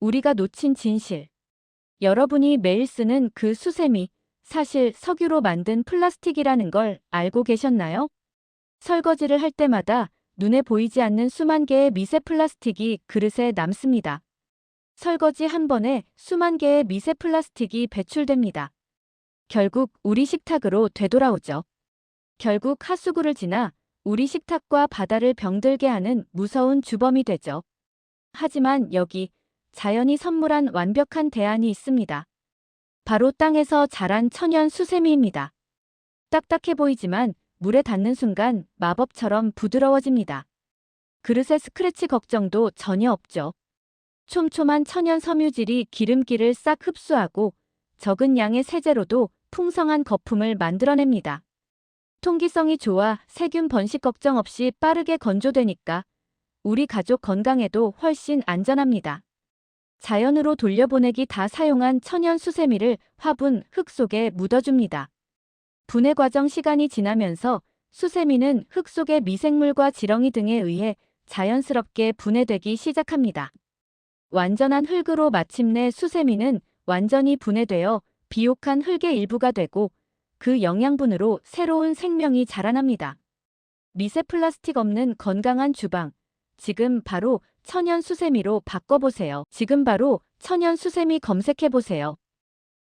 우리가 놓친 진실. 여러분이 매일 쓰는 그 수세미, 사실 석유로 만든 플라스틱이라는 걸 알고 계셨나요? 설거지를 할 때마다 눈에 보이지 않는 수만 개의 미세 플라스틱이 그릇에 남습니다. 설거지 한 번에 수만 개의 미세 플라스틱이 배출됩니다. 결국 우리 식탁으로 되돌아오죠. 결국 하수구를 지나 우리 식탁과 바다를 병들게 하는 무서운 주범이 되죠. 하지만 여기 자연이 선물한 완벽한 대안이 있습니다. 바로 땅에서 자란 천연 수세미입니다. 딱딱해 보이지만 물에 닿는 순간 마법처럼 부드러워집니다. 그릇의 스크래치 걱정도 전혀 없죠. 촘촘한 천연 섬유질이 기름기를 싹 흡수하고 적은 양의 세제로도 풍성한 거품을 만들어냅니다. 통기성이 좋아 세균 번식 걱정 없이 빠르게 건조되니까 우리 가족 건강에도 훨씬 안전합니다. 자연으로 돌려보내기 다 사용한 천연 수세미를 화분, 흙 속에 묻어줍니다. 분해 과정 시간이 지나면서 수세미는 흙 속의 미생물과 지렁이 등에 의해 자연스럽게 분해되기 시작합니다. 완전한 흙으로 마침내 수세미는 완전히 분해되어 비옥한 흙의 일부가 되고 그 영양분으로 새로운 생명이 자라납니다. 미세 플라스틱 없는 건강한 주방. 지금 바로 천연 수세미로 바꿔보세요. 지금 바로 천연 수세미 검색해보세요.